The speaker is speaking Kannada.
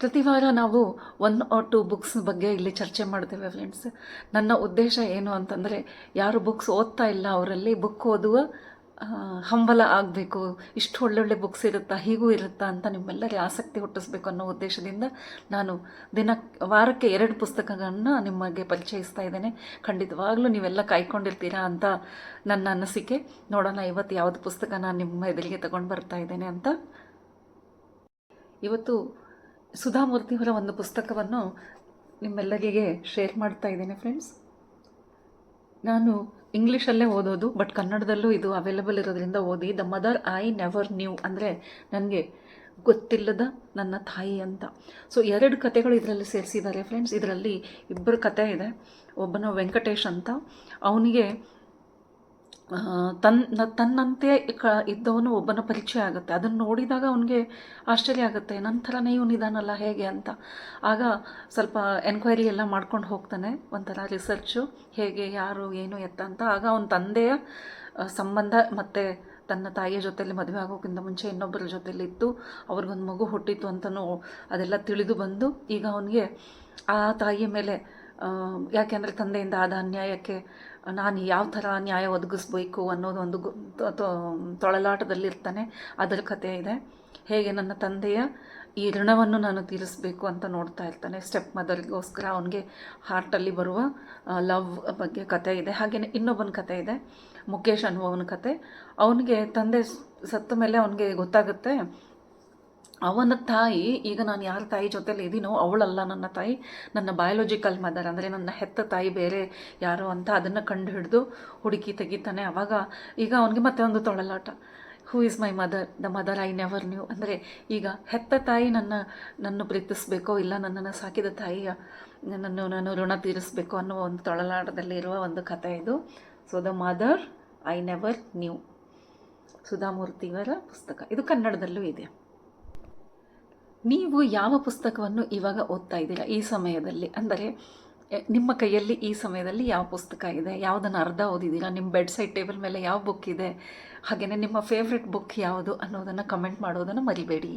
ಪ್ರತಿ ವಾರ ನಾವು ಒನ್ ಆರ್ ಟು ಬುಕ್ಸ್ ಬಗ್ಗೆ ಇಲ್ಲಿ ಚರ್ಚೆ ಮಾಡ್ತೇವೆ ಫ್ರೆಂಡ್ಸ್ ನನ್ನ ಉದ್ದೇಶ ಏನು ಅಂತಂದರೆ, ಯಾರು ಬುಕ್ಸ್ ಓದ್ತಾ ಇಲ್ಲ ಅವರಲ್ಲಿ ಬುಕ್ ಓದುವ ಹಂಬಲ ಆಗಬೇಕು. ಇಷ್ಟು ಒಳ್ಳೊಳ್ಳೆ ಬುಕ್ಸ್ ಇರುತ್ತಾ, ಹೀಗೂ ಇರುತ್ತಾ ಅಂತ ನಿಮ್ಮೆಲ್ಲರಿಗೆ ಆಸಕ್ತಿ ಹುಟ್ಟಿಸ್ಬೇಕು ಅನ್ನೋ ಉದ್ದೇಶದಿಂದ ನಾನು ದಿನ, ವಾರಕ್ಕೆ ಎರಡು ಪುಸ್ತಕಗಳನ್ನು ನಿಮಗೆ ಪರಿಚಯಿಸ್ತಾ ಇದ್ದೇನೆ. ಖಂಡಿತವಾಗ್ಲೂ ನೀವೆಲ್ಲ ಕಾಯ್ಕೊಂಡಿರ್ತೀರಾ ಅಂತ ನನ್ನ ಅನಿಸಿಕೆ. ನೋಡೋಣ, ಇವತ್ತು ಯಾವುದು ಪುಸ್ತಕ ನಾನು ನಿಮ್ಮ ಎದುರಿಗೆ ತಗೊಂಡು ಬರ್ತಾ ಇದ್ದೇನೆ ಅಂತ. ಇವತ್ತು ಸುಧಾಮೂರ್ತಿಯವರ ಒಂದು ಪುಸ್ತಕವನ್ನು ನಿಮ್ಮೆಲ್ಲರಿಗೆ ಶೇರ್ ಮಾಡ್ತಾ ಇದ್ದೇನೆ ಫ್ರೆಂಡ್ಸ್ ನಾನು ಇಂಗ್ಲೀಷಲ್ಲೇ ಓದೋದು ಬಟ್ ಕನ್ನಡದಲ್ಲೂ ಇದು ಅವೈಲಬಲ್ ಇರೋದ್ರಿಂದ ಓದಿ the mother I never knew ಅಂದರೆ ನನಗೆ ಗೊತ್ತಿಲ್ಲದ ನನ್ನ ತಾಯಿ ಅಂತ. ಸೊ ಎರಡು ಕತೆಗಳು ಇದರಲ್ಲಿ ಸೇರಿಸಿದ್ದಾರೆ ಫ್ರೆಂಡ್ಸ್ ಇದರಲ್ಲಿ ಇಬ್ಬರು ಕತೆ ಇದೆ. ಒಬ್ಬನ ವೆಂಕಟೇಶ್ ಅಂತ. ಅವನಿಗೆ ತನ್ನ ತನ್ನಂತೆ ಕ, ಇದ್ದವನು ಒಬ್ಬನ ಪರಿಚಯ ಆಗುತ್ತೆ. ಅದನ್ನು ನೋಡಿದಾಗ ಅವನಿಗೆ ಆಶ್ಚರ್ಯ ಆಗುತ್ತೆ. ನನ್ನ ಥರನೇ ಇವನಿದಾನಲ್ಲ ಹೇಗೆ ಅಂತ. ಆಗ ಸ್ವಲ್ಪ ಎನ್ಕ್ವೈರಿ ಎಲ್ಲ ಮಾಡ್ಕೊಂಡು ಹೋಗ್ತಾನೆ. ಒಂಥರ ರಿಸರ್ಚು ಹೇಗೆ, ಯಾರು, ಏನು, ಎತ್ತ ಅಂತ. ಆಗ ಅವನ ತಂದೆಯ ಸಂಬಂಧ ಮತ್ತು ತನ್ನ ತಾಯಿಯ ಜೊತೆಲಿ ಮದುವೆ ಆಗೋಕ್ಕಿಂತ ಮುಂಚೆ ಇನ್ನೊಬ್ಬರ ಜೊತೆಯಲ್ಲಿ ಇತ್ತು. ಅವ್ರಿಗೊಂದು ಮಗು ಹುಟ್ಟಿತ್ತು ಅಂತಲೂ ಅದೆಲ್ಲ ತಿಳಿದು ಬಂದು ಈಗ ಅವನಿಗೆ ಆ ತಾಯಿಯ ಮೇಲೆ ಯಾಕೆಂದರೆ ತಂದೆಯಿಂದ ಆದ ಅನ್ಯಾಯಕ್ಕೆ ನಾನು ಯಾವ ಥರ ನ್ಯಾಯ ಒದಗಿಸ್ಬೇಕು ಅನ್ನೋದು ಒಂದು ತೊಳಲಾಟದಲ್ಲಿರ್ತಾನೆ. ಅದರ ಕಥೆ ಇದೆ. ಹೇಗೆ ನನ್ನ ತಂದೆಯ ಈ ಋಣವನ್ನು ನಾನು ತೀರಿಸಬೇಕು ಅಂತ ನೋಡ್ತಾ ಇರ್ತಾನೆ. ಸ್ಟೆಪ್ ಮದರ್ಗೋಸ್ಕರ ಅವನಿಗೆ ಹಾರ್ಟಲ್ಲಿ ಬರುವ ಲವ್ ಬಗ್ಗೆ ಕತೆ ಇದೆ. ಹಾಗೆಯೇ ಇನ್ನೊಬ್ಬನ ಕತೆ ಇದೆ. ಮುಖೇಶ್ ಅನ್ನುವವನ ಕತೆ. ಅವನಿಗೆ ತಂದೆ ಸತ್ತ ಮೇಲೆ ಅವನಿಗೆ ಗೊತ್ತಾಗುತ್ತೆ ಅವನ ತಾಯಿ, ಈಗ ನಾನು ಯಾರ ತಾಯಿ ಜೊತೆಲಿ ಇದ್ದೀನೋ ಅವಳಲ್ಲ ನನ್ನ ತಾಯಿ, ನನ್ನ ಬಯಾಲಜಿಕಲ್ ಮದರ್ ಅಂದರೆ ನನ್ನ ಹೆತ್ತ ತಾಯಿ ಬೇರೆ ಯಾರು ಅಂತ ಅದನ್ನು ಕಂಡು ಹಿಡಿದು ಹುಡುಕಿ ತೆಗಿತಾನೆ. ಅವಾಗ ಈಗ ಅವನಿಗೆ ಮತ್ತೆ ಒಂದು ತೊಳಲಾಟ. Who is my mother the mother I never knew ಅಂದರೆ ಈಗ ಹೆತ್ತ ತಾಯಿ ನನ್ನ ನನ್ನ ಪ್ರೀತಿಸಬೇಕೋ ಇಲ್ಲ ನನ್ನನ್ನು ಸಾಕಿದ ತಾಯಿಯ, ನನ್ನನ್ನು ನಾನು ಋಣ ತೀರಿಸಬೇಕು ಅನ್ನೋ ಒಂದು ತೊಳಲಾಟದಲ್ಲಿ ಇರುವ ಒಂದು ಕಥೆ ಇದು. So the mother I never knew ಸುಧಾಮೂರ್ತಿಯವರ ಪುಸ್ತಕ. ಇದು ಕನ್ನಡದಲ್ಲೂ ಇದೆ. ನೀವು ಯಾವ ಪುಸ್ತಕವನ್ನು ಇವಾಗ ಓದ್ತಾ ಇದ್ದೀರಾ ಈ ಸಮಯದಲ್ಲಿ? ಅಂದರೆ ನಿಮ್ಮ ಕೈಯಲ್ಲಿ ಈ ಸಮಯದಲ್ಲಿ ಯಾವ ಪುಸ್ತಕ ಇದೆ? ಯಾವುದನ್ನು ಅರ್ಧ ಓದಿದ್ದೀರಾ? ನಿಮ್ಮ ಬೆಡ್ ಸೈಡ್ ಟೇಬಲ್ ಮೇಲೆ ಯಾವ ಬುಕ್ ಇದೆ? ಹಾಗೆಯೇ ನಿಮ್ಮ ಫೇವ್ರೆಟ್ ಬುಕ್ ಯಾವುದು ಅನ್ನೋದನ್ನು ಕಮೆಂಟ್ ಮಾಡೋದನ್ನು ಮರಿಬೇಡಿ.